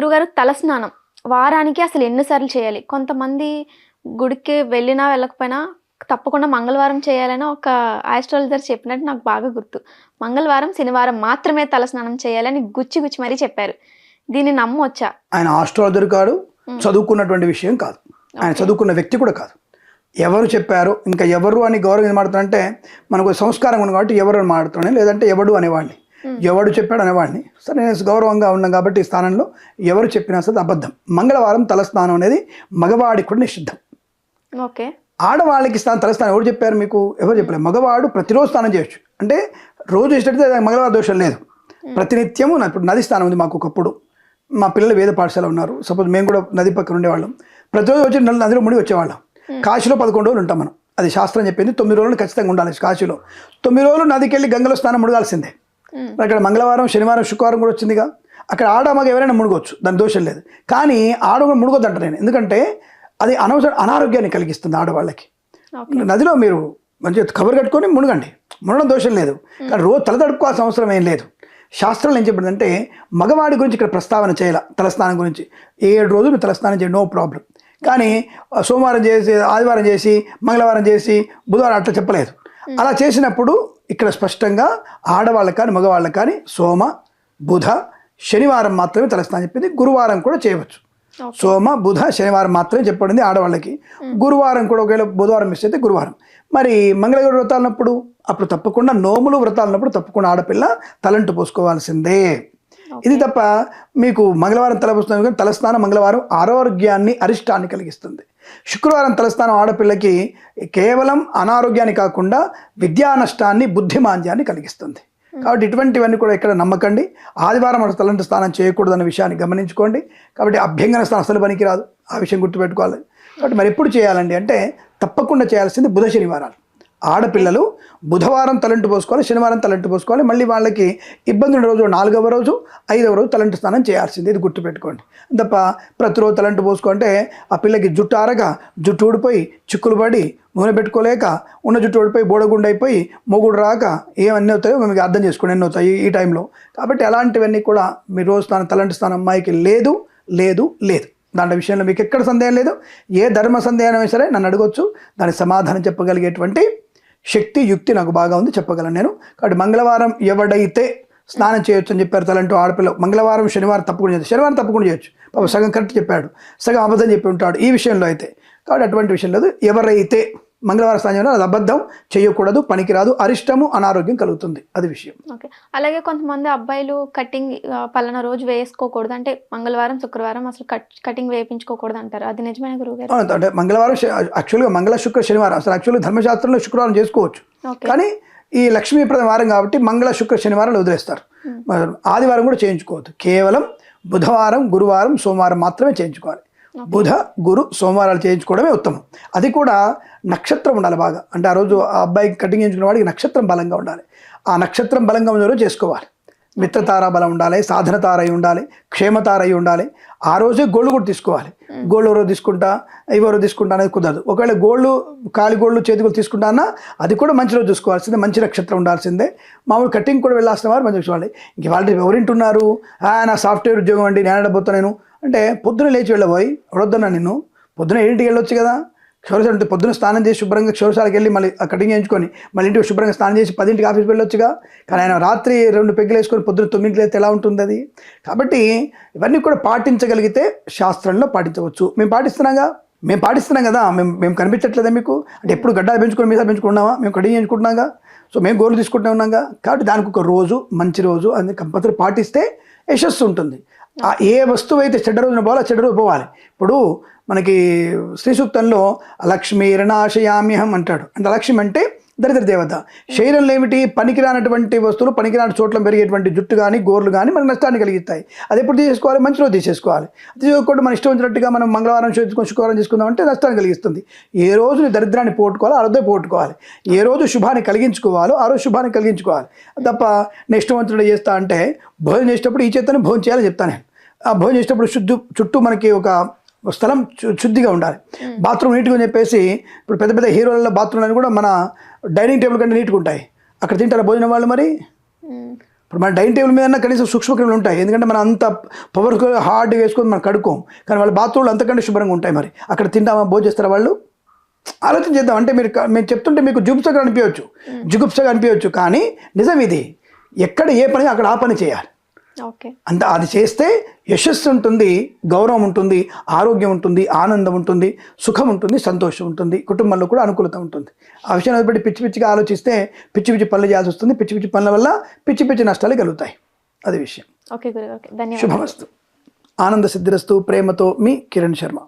గురుగారు తలస్నానం. వారానికి అసలు ఎన్నిసార్లు చేయాలి? కొంతమంది గుడికి వెళ్ళినా వెళ్ళకపోయినా తప్పకుండా మంగళవారం చేయాలని ఒక ఆస్ట్రాలజర్ చెప్పినట్టు నాకు బాగా గుర్తు. మంగళవారం శనివారం మాత్రమే తలస్నానం చేయాలని గుచ్చి గుచ్చి మరీ చెప్పారు. దీన్ని నమ్మొచ్చా? ఆయన ఆస్ట్రాలజర్ కాదు మ్మ్. చదువుకున్నటువంటి విషయం కాదు. ఆయన. చదువుకున్న వ్యక్తి కూడా కాదు. ఎవరు చెప్పారు? ఇంకా ఎవరు అని గౌరవం ఏం మాడుతారంటే మనకు సంస్కారం ఉంది కాబట్టి ఎవరు అని మాడుతున్నాను లేదంటే ఎవడు అనేవాడిని. ఎవడు చెప్పాడు అనేవాడిని. సరే నేను గౌరవంగా ఉన్నాం కాబట్టి ఈ స్థానంలో ఎవరు చెప్పినా సరే అబద్ధం. మంగళవారం తలస్నానం అనేది మగవాడికి కూడా నిషిద్ధం. ఓకే. ఆడవాళ్ళకి స్నానం తలస్నానం ఎవరు చెప్పారు మీకు? ఎవరు చెప్పలేదు. మగవాడు ప్రతిరోజు స్నానం చేయొచ్చు. అంటే రోజు చేసేటట్టు దానికి మంగళవారం దోషం లేదు. ప్రతినిత్యము నా- ఇప్పుడు నది స్నానం ఉంది మాకు ఒకప్పుడు. మా పిల్లలు వేద పాఠశాల ఉన్నారు. సపోజ్ మేము కూడా నది పక్కన ఉండేవాళ్ళం. ప్రతిరోజు వచ్చి నది- నదిలో ముడి వచ్చేవాళ్ళం. కాశీలో పదకొండు రోజులు ఉంటాం మనం. అది శాస్త్రం చెప్పింది. తొమ్మిది రోజులు ఖచ్చితంగా ఉండాలి కాశీలో. తొమ్మిది రోజులు నదికి వెళ్ళి గంగలో స్నానం ముడగాల్సిందే. అక్కడ మంగళవారం శనివారం శుక్రవారం కూడా వచ్చిందిగా. అక్కడ ఆడ మగ ఎవరైనా మునుగొచ్చు దాని దోషం లేదు. కానీ ఆడ కూడా మునుగొద్దు అంట నేను. ఎందుకంటే అది అనవసర అనారోగ్యాన్ని కలిగిస్తుంది ఆడవాళ్ళకి. నదిలో మీరు మంచిగా కవర్ కట్టుకొని మునగండి. మునగడం దోషం లేదు. కానీ రోజు తల తడుపుకోవాల్సిన అవసరం ఏం లేదు. శాస్త్రంలో ఏం చెప్పిందంటే మగవాడి గురించి ఇక్కడ ప్రస్తావన చేయాల తలస్నానం గురించి. ఏడు రోజులు తలస్నానం చేయండి నో ప్రాబ్లం. కానీ సోమవారం చేసి ఆదివారం చేసి మంగళవారం చేసి బుధవారం అట్లా చెప్పలేదు. అలా చేసినప్పుడు ఇక్కడ స్పష్టంగా ఆడవాళ్ళకి కానీ మగవాళ్ళకి కానీ సోమ బుధ శనివారం మాత్రమే తలస్నానం చెప్పింది. గురువారం కూడా చేయవచ్చు. సోమ బుధ శనివారం మాత్రమే చెప్పబడింది ఆడవాళ్ళకి. గురువారం కూడా ఒకవేళ బుధవారం మిస్ అయితే గురువారం. మరి మంగళగిరి వ్రతాలన్నప్పుడు అప్పుడు తప్పకుండా నోములు వ్రతాలన్నప్పుడు తప్పకుండా ఆడపిల్ల తలంటు పోసుకోవాల్సిందే. ఇది తప్ప మీకు మంగళవారం తలపోస్తున్నాం కానీ తలస్నానం మంగళవారం ఆరోగ్యాన్ని అరిష్టాన్ని కలిగిస్తుంది. శుక్రవారం తలస్థానం ఆడపిల్లకి కేవలం అనారోగ్యాన్ని కాకుండా విద్యా నష్టాన్ని బుద్ధిమాంద్యాన్ని కలిగిస్తుంది. కాబట్టి ఇటువంటివన్నీ కూడా ఇక్కడ నమ్మకండి. ఆదివారం అసలు తలంటి స్నానం చేయకూడదన్న విషయాన్ని గమనించుకోండి. కాబట్టి అభ్యంగన స్నానం అసలు పనికిరాదు. ఆ విషయం గుర్తుపెట్టుకోవాలి. కాబట్టి మరి ఎప్పుడు చేయాలండి అంటే తప్పకుండా చేయాల్సింది బుధ శనివారాలు. ఆడపిల్లలు బుధవారం తలంటు పోసుకోవాలి శనివారం తలంటు పోసుకోవాలి మళ్ళీ వాళ్ళకి ఇబ్బంది ఉన్న రోజు నాలుగవ రోజు ఐదవ రోజు తలంటు స్నానం చేయాల్సింది. ఇది గుర్తుపెట్టుకోండి. తప్ప ప్రతిరోజు తలంటు పోసుకుంటే ఆ పిల్లకి జుట్టు ఆరక జుట్టు ఊడిపోయి చిక్కులు పడి నూనె పెట్టుకోలేక ఉన్న జుట్టు ఊడిపోయి బోడగుండైపోయి మొగుడు రాక ఏమన్నీ అవుతాయో మీకు అర్థం చేసుకోండి ఎన్ని అవుతాయి ఈ టైంలో. కాబట్టి అలాంటివన్నీ కూడా మీ రోజు స్నానం తలంటు స్నానం అమ్మాయికి లేదు లేదు లేదు. దాంట్లో విషయంలో మీకు ఎక్కడ సందేహం లేదు ఏ ధర్మ సందేహమైనా సరే నన్ను అడగొచ్చు దానికి సమాధానం చెప్పగలిగేటువంటి శక్తి యుక్తి నాకు బాగా ఉంది చెప్పగలను నేను. కాబట్టి మంగళవారం ఎవడైతే స్నానం చేయొచ్చు అని చెప్పారు తలంటూ ఆడపిల్ల మంగళవారం శనివారం తప్పకుండా చేయొచ్చు. శనివారం తప్పకుండా చేయొచ్చు. పాప సగం కరెక్ట్ చెప్పాడు. సగం అబద్ధం చెప్పి ఉంటాడు ఈ విషయంలో అయితే. కాబట్టి అటువంటి విషయం లేదు. ఎవరైతే మంగళవారం చేయాలో అది అబద్ధం చేయకూడదు పనికిరాదు అరిష్టము అనారోగ్యం కలుగుతుంది. అది విషయం. ఓకే. అలాగే కొంతమంది అబ్బాయిలు కటింగ్ పలానా రోజు వేసుకోకూడదు. అంటే మంగళవారం శుక్రవారం అసలు కట్ కటింగ్ వేయించుకోకూడదు అంటారు. అది నిజమైన గురువు అంటే మంగళవారం యాక్చువల్గా మంగళ శుక్ర శనివారం. అసలు యాక్చువల్గా ధర్మశాస్త్రంలో శుక్రవారం చేసుకోవచ్చు. కానీ ఈ లక్ష్మీప్రదం వారం కాబట్టి మంగళ శుక్ర శనివారాలు వదిలేస్తారు. ఆదివారం కూడా చేయించుకోవద్దు. కేవలం బుధవారం గురువారం సోమవారం మాత్రమే చేయించుకోవాలి. బుధ గురు సోమవారాలు చేయించుకోవడమే ఉత్తమం. అది కూడా నక్షత్రం ఉండాలి బాగా. అంటే ఆ రోజు ఆ అబ్బాయికి కటింగ్ చేయించుకున్న వాడికి నక్షత్రం బలంగా ఉండాలి. ఆ నక్షత్రం బలంగా ఉన్న రోజు చేసుకోవాలి. మిత్రతార బలం ఉండాలి సాధన తార అయి ఉండాలి క్షేమతార అయి ఉండాలి. ఆ రోజే గోల్డ్ కూడా తీసుకోవాలి. గోల్డ్ ఎవరో తీసుకుంటా ఎవరో తీసుకుంటా అనేది కుదరదు. ఒకవేళ గోల్డ్ కాలి గోల్డ్ చేతికి తీసుకుంటా అన్నా అది కూడా మంచి రోజు చూసుకోవాల్సిందే మంచి నక్షత్రం ఉండాల్సిందే. మామూలు కటింగ్ కూడా వెళ్ళాల్సిన వారు మంచి చూసుకోవాలి ఇంక వాళ్ళు ఎవరింటున్నారు "ఆ, నా సాఫ్ట్వేర్ ఉద్యోగం అండి నేను ఆడబోతా నేను. అంటే పొద్దున లేచి వెళ్ళబోయి వడొద్దన్నా నిన్ను? పొద్దున ఏడింటికి వెళ్ళొచ్చు కదా? క్షౌరశాల అంటే పొద్దున స్నానం చేసి శుభ్రంగా క్షౌరశాలకు వెళ్ళి మళ్ళీ ఆ కటింగ్ చేయించుకొని మళ్ళీ ఇంటికి శుభ్రంగా స్నానం చేసి పదింటికి ఆఫీస్కి వెళ్ళొచ్చుగా? కానీ ఆయన రాత్రి రెండు పెగ్గులు వేసుకొని పొద్దున తొమ్మిదికి అయితే ఎలా ఉంటుంది అది? కాబట్టి ఇవన్నీ కూడా పాటించగలిగితే శాస్త్రంలో పాటించవచ్చు. మేము పాటిస్తున్నాగా? మేము పాటిస్తున్నాం కదా? మేము మేము కనిపించట్లేదా మీకు? అంటే ఎప్పుడు గడ్డాలు పెంచుకొని మీద పెంచుకున్నామా మేము కటింగ్ చేయించుకుంటున్నాగా? సో మేము గోర్లు తీసుకుంటూ ఉన్నాగా. కాబట్టి దానికి ఒక రోజు మంచి రోజు అది కంపల్సరీ పాటిస్తే యశస్సు ఉంటుంది. ఆ ఏ వస్తువు అయితే చెడ్డ రోజున పోవాలో చెడ్డ రోజు పోవాలి. ఇప్పుడు మనకి శ్రీ సూక్తంలో లక్ష్మి రణాశయామ్యహం అంటాడు. అంటే లక్ష్మి అంటే దరిద్ర దేవత. శరీరంలో ఏమిటి పనికిరానటువంటి వస్తువులు పనికిరాని చోట్ల పెరిగేటువంటి జుట్టు కానీ గోర్లు కానీ మనకు నష్టాన్ని కలిగిస్తాయి. అది ఎప్పుడు తీసేసుకోవాలి? మంచి రోజు తీసేసుకోవాలి. అది మన ఇష్టం వచ్చినట్టుగా మనం మంగళవారం చేసుకుని శుక్రవారం చేసుకుందాం అంటే నష్టాన్ని కలిగిస్తుంది. ఏ రోజు నీ దరిద్రాన్ని పోగొట్టుకోవాలో ఆ రోజే పోగొట్టుకోవాలి. ఏ రోజు శుభాన్ని కలిగించుకోవాలో ఆ రోజు శుభాన్ని కలిగించుకోవాలి. తప్ప నెక్స్ట్ వంతుడు చేస్తా అంటే భోజనం చేసేటప్పుడు ఈ చేతనే భోజనం చేయాలని చెప్తాను నేను. ఆ భోజనం చేసేటప్పుడు శుద్ధి చుట్టూ మనకి ఒక స్థలం శుద్ధిగా ఉండాలి. బాత్రూమ్ నీట్గా అని చెప్పేసి ఇప్పుడు పెద్ద పెద్ద హీరోలలో బాత్రూమ్లు కూడా మన డైనింగ్ టేబుల్ కంటే నీట్గా ఉంటాయి. అక్కడ తింటారా భోజనం వాళ్ళు మరి. ఇప్పుడు మన డైనింగ్ టేబుల్ మీద కనీసం సూక్ష్మక్రిములు ఉంటాయి. ఎందుకంటే మనం అంత పవర్ హార్డ్ వేసుకొని మనం కడుక్కోం. కానీ వాళ్ళ బాత్రూమ్లు అంతకంటే శుభ్రంగా ఉంటాయి మరి. అక్కడ తింటామా భోజనం చేస్తారా వాళ్ళు? ఆలోచన చేద్దాం. అంటే మీరు మేము చెప్తుంటే మీకు జుగుప్సగా అనిపించవచ్చు. జుగుప్సగా అనిపించవచ్చు. కానీ నిజం ఇది. ఎక్కడ ఏ పని అక్కడ ఆ పని చేయాలి. అంత అది చేస్తే యశస్సు ఉంటుంది గౌరవం ఉంటుంది ఆరోగ్యం ఉంటుంది ఆనందం ఉంటుంది సుఖం ఉంటుంది సంతోషం ఉంటుంది కుటుంబంలో కూడా అనుకూలత ఉంటుంది. ఆ విషయం బట్టి పిచ్చి పిచ్చిగా ఆలోచిస్తే పిచ్చి పిచ్చి పనులు చేయాల్సి వస్తుంది. పిచ్చి పిచ్చి పనుల వల్ల పిచ్చి పిచ్చి నష్టాలు కలుగుతాయి. అది విషయం. శుభమస్తు. ఆనంద సిద్ధిరస్తు ప్రేమతో మీ కిరణ్ శర్మ.